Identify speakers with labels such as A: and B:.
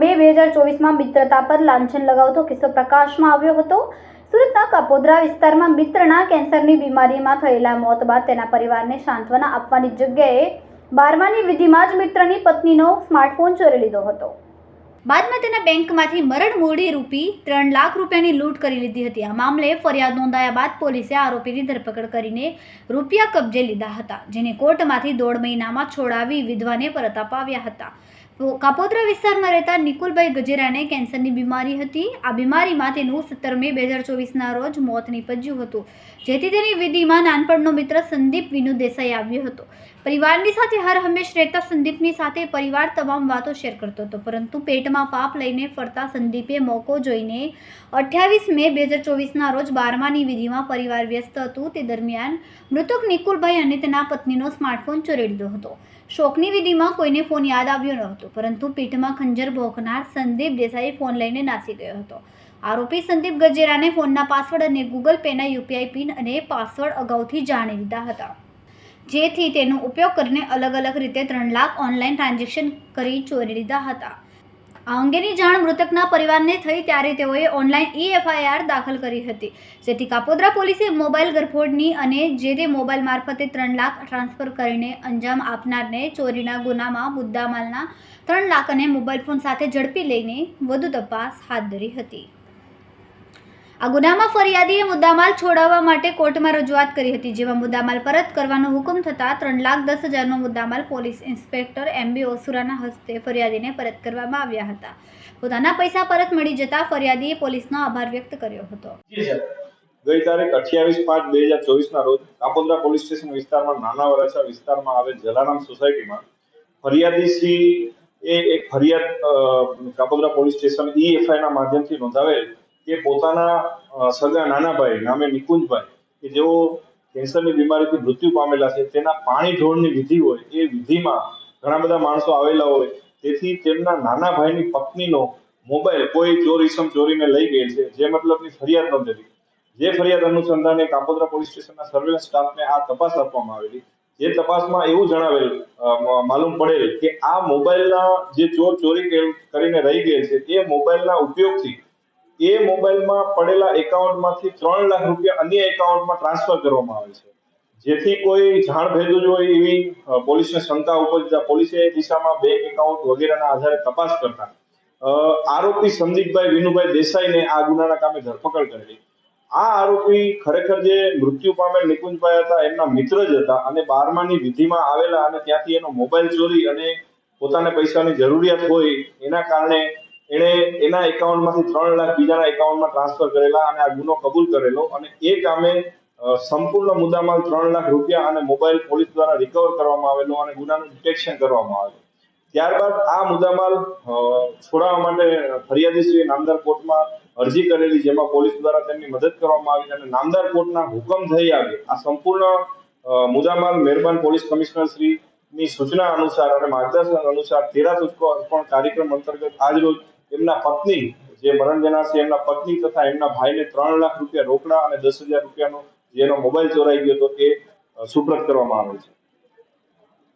A: મે બે હજાર ચોવીસમાં મિત્રતા પર લાંછન લગાવતો કિસ્સો પ્રકાશમાં આવ્યો હતો. સુરતના કપોદરા વિસ્તારમાં મિત્રના કેન્સરની બીમારીમાં થયેલા મોત બાદ તેના પરિવારને સાંત્વના આપવાની જગ્યાએ બારમાની વિધિમાં જ મિત્રની પત્નીનો સ્માર્ટફોન ચોરી લીધો હતો. બાદમાં તેના બેંકમાંથી મરણ મૂડી રૂપી ત્રણ લાખ રૂપિયાની લૂંટ કરી લીધી હતી. આ મામલે ફરિયાદ નોંધાયા બાદ પોલીસે આરોપીની ધરપકડ કરીને રૂપિયા કબજે લીધા હતા, જેને કોર્ટમાંથી દોઢ મહિનામાં છોડાવી વિધવાને પરત અપાવ્યા હતા. કાપોદ્રા વિસ્તારમાં રહેતા નિકુલભાઈ ગજેરાને કેન્સરની બીમારી હતી. આ બીમારીમાં તેનું સત્તર મે બે હજાર ચોવીસના રોજ મોત નીપજ્યું હતું. જેથી તેની વિધિમાં નાનપણનો મિત્ર સંદીપ વિનુ દેસાઈ આવ્યો હતો. પરિવારની સાથે હર હંમેશ રહેતા સંદીપની સાથે પરિવાર તમામ વાતો શેર કરતો હતો. પરંતુ પેટમાં પાપ લઈને ફરતા સંદીપે મોકો જોઈને અઠ્યાવીસ મે બે હજાર ચોવીસના રોજ બારમાની વિધિમાં પરિવાર વ્યસ્ત હતું. તે દરમિયાન મૃતક નિકુલભાઈ અને તેના પત્નીનો સ્માર્ટફોન ચોરી લીધો હતો. શોકની વિધિમાં કોઈને ફોન યાદ આવ્યો ન હતો. પરંતુ પીઠમાં ખંજર ભોંકનાર સંદીપ દેસાઈ ફોન લઈને નાસી ગયો હતો. આરોપી સંદીપ ગજેરાને ફોનના પાસવર્ડ અને ગૂગલ પેના યુપીઆઈ પિન અને પાસવર્ડ અગાઉથી જાણી લીધા હતા. જેથી તેનો ઉપયોગ કરીને અલગ અલગ રીતે ત્રણ લાખ ઓનલાઈન ટ્રાન્ઝેક્શન કરી ચોરી લીધા હતા. આ અંગેની જાણ મૃતકના પરિવારને થઈ ત્યારે તેઓએ ઓનલાઈન ઈ એફઆઈઆર દાખલ કરી હતી. જેથી કાપોદ્રા પોલીસે મોબાઈલ ગરફોડની અને જે તે મોબાઈલ મારફતે ત્રણ લાખ ટ્રાન્સફર કરીને અંજામ આપનારને ચોરીના ગુનામાં મુદ્દામાલના ત્રણ લાખ અને મોબાઈલ ફોન સાથે ઝડપી લઈને વધુ તપાસ હાથ ધરી હતી. આ ગુનામાં ફરિયાદીએ મુદ્દામાલ છોડાવવા માટે કોર્ટમાં રજૂઆત કરી હતી, જેમાં મુદ્દામાલ પરત કરવાનો હુકમ થતાં ત્રણ લાખ દસ હજારનો મુદ્દામાલ પોલીસ ઇન્સ્પેક્ટર એમ ઓસુરાના હસ્તે ફરિયાદીને પરત કરવામાં આવ્યા હતા. પોતાના પૈસા પરત મળી જતા ફરિયાદીએ પોલીસનો આભાર વ્યક્ત કર્યો હતો.
B: ગઈ તારીખ અઠ્યાવીસ પાંચ બે હજાર ચોવીસ ના રોજ કાપોદ્રા પોલીસ સ્ટેશન વિસ્તારમાં નાના વરાછા વિસ્તારમાં આવેલ જલારામ સોસાયટીમાં ફરિયાદી શ્રી એ એક ફરિયાદ કાપોદ્રા પોલીસ સ્ટેશન એફઆઈ ના માધ્યમથી નોંધાવેલ કે પોતાના સગા નાના ભાઈ નામે નિકુંજભાઈ, કે જેઓ કેન્સરની બીમારીથી મૃત્યુ પામેલા છે, તેના પાણી ઢોળની વિધિ હોય, એ વિધિમાં ઘણા બધા માણસો આવેલા હોય, તેથી તેમના નાના ભાઈની પત્નીનો મોબાઈલ કોઈ ચોર ઈસમ ચોરીને લઈ ગયેલ છે, જે મતલબની ફરિયાદ નોંધેલી. જે ફરિયાદ અનુસંધાને કાપોદ્રા પોલીસ સ્ટેશનના સર્વેલન્સ સ્ટાફને આ તપાસ આપવામાં આવેલી. જે તપાસમાં એવું જણાવેલ માલુમ પડેલ કે આ મોબાઈલના જે ચોર ચોરી કરીને રહી ગયેલ છે, એ મોબાઈલના ઉપયોગથી એ મોબાઈલમાં પડેલા એકાઉન્ટમાંથી ત્રણ લાખ રૂપિયા અન્ય એકાઉન્ટમાં ટ્રાન્સફર કરવામાં આવે છે. જેથી કોઈ જાણ ભેદું હોય એવી પોલીસને શંકા ઉપજતા પોલીસે એ દિશામાં બેંક એકાઉન્ટ વગેરેના આધારે તપાસ કરતા આરોપી સંદીપભાઈ વિનુભાઈ દેસાઈને આ ગુનાના કામે ધરપકડ કરેલી. આ આરોપી ખરેખર જે મૃત્યુ પામેલ નિકુંજભાઈ હતા, એમના મિત્ર જ હતા અને બારમાની વિધિમાં આવેલા અને ત્યાંથી એનો મોબાઈલ ચોરી અને પોતાને પૈસાની જરૂરિયાત હોય એના કારણે એણે એના એકાઉન્ટમાંથી ત્રણ લાખ બીજાના એકાઉન્ટમાં ટ્રાન્સફર કરેલા અને આ ગુનો કબૂલ કરેલો અને એ કામે સંપૂર્ણ મુદ્દામાલ ત્રણ લાખ રૂપિયા અને મોબાઈલ પોલીસ દ્વારા રિકવર કરવામાં આવેલો અને ગુનાનું ડિટેક્શન કરવામાં આવેલું. ત્યારબાદ આ મુદ્દામાલ છોડાવવા માટે ફરિયાદીશ્રીએ નામદાર કોર્ટમાં અરજી કરેલી જેમાં પોલીસ દ્વારા તેમની મદદ કરવામાં આવી અને નામદાર કોર્ટના હુકમ થઈ આવ્યો. આ સંપૂર્ણ મુદ્દામાલ મહેરબાન પોલીસ કમિશનર શ્રી ની સૂચના અનુસાર અને માર્ગદર્શન અનુસાર તેરા તુસ્કો અર્પણ કાર્યક્રમ અંતર્ગત આજરોજ એમના પત્ની, જે મરણ જનાર છે, એમના પત્ની તથા એમના ભાઈને ત્રણ લાખ રૂપિયા રોકડા અને દસ હજાર રૂપિયાનો, જેનો મોબાઈલ ચોરાઈ ગયો હતો, એ સુપ્રત કરવામાં આવે છે.